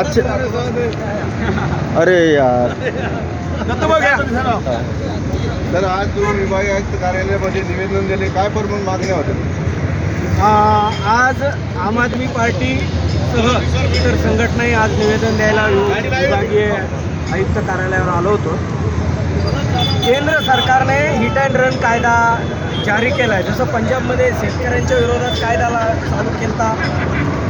अच्छा अरे यार. तर आज तुम्ही विभागीय आयुक्त कार्यालयामध्ये निवेदन दिले. काय प्रमुख मागण्या होत्या? आज आम आदमी पार्टी सह इतर संघटनाही आज निवेदन द्यायला विभागीय आयुक्त कार्यालयावर आलो होतो. केंद्र सरकारने हिट अँड रन कायदा जारी केला आहे जसं पंजाबमध्ये शेतकऱ्यांच्या विरोधात कायदा ला- चालू केला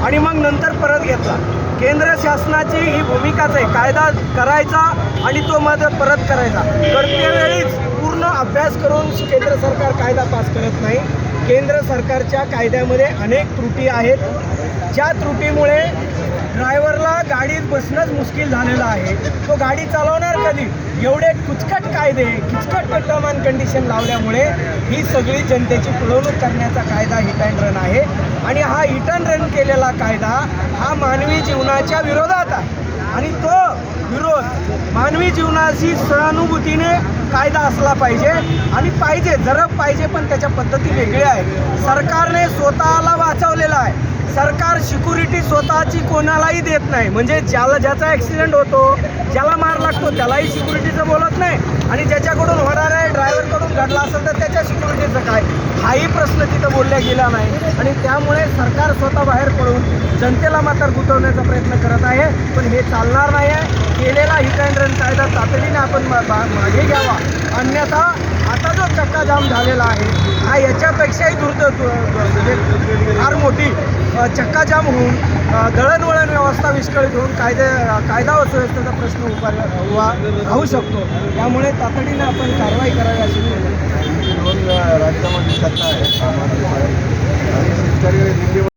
आणि मग नंतर परत घेतला. केंद्र शासनाची ही भूमिकाच आहे. कायदा करायचा आणि तो मात्र परत करायचा. करते पूर्ण अभ्यास करून केंद्र सरकार कायदा पास करत नाही. केंद्र सरकारच्या कायद्यामध्ये अनेक त्रुटी आहेत. ज्या त्रुटीमुळे ड्रायव्हरला गाडीत बसणंच मुश्किल झालेलं आहे. तो गाडी चालवणार कधी? एवढे कुचकट कायदे किचकट टर्म अँड कंडिशन लावल्यामुळे ही सगळी जनतेची फुलवणूक करण्याचा कायदा हिट अँड रन आहे. आणि हा हिट अँड रन केलेला कायदा हा मानवी जीवनाच्या विरोधात आहे. आणि तो विरोध मानवी जीवनाशी सहानुभूतीने कायदा असला पाहिजे. आणि पाहिजे जरब पाहिजे पण त्याच्या पद्धती वेगळ्या आहेत. सरकारने स्वतःला वाचवलेलं आहे. सरकार सिक्युरिटी स्वतःची कोणालाही देत नाही. म्हणजे ज्याला ज्याचा ॲक्सिडेंट होतो ज्याला मार लागतो त्यालाही सिक्युरिटीचं बोलत नाही. आणि ज्याच्याकडून होणार आहे ड्रायव्हरकडून घडला असेल तर त्याच्या सिक्युरिटीचं काय? हाही प्रश्न तिथं बोलला गेला नाही. आणि त्यामुळे सरकार स्वतः बाहेर पडून जनतेला मात्र गुंतवण्याचा प्रयत्न करत आहे. पण हे चालणार नाही आहे केलेला हिट अँड रन कायदा तातडीने आपण मागे घ्यावा. अन्यथा आता जो चक्काजाम झालेला आहे हा याच्यापेक्षाही दुर्द म्हणजे फार मोठी चक्काजाम होऊन दळणवळण व्यवस्था विस्कळीत होऊन कायदे कायदा व सुव्यवस्थेचा प्रश्न उभा उभा राहू शकतो. त्यामुळे तातडीने आपण कारवाई करावी अशी दोन राज्यामध्ये सत्ता आहे. शेतकरी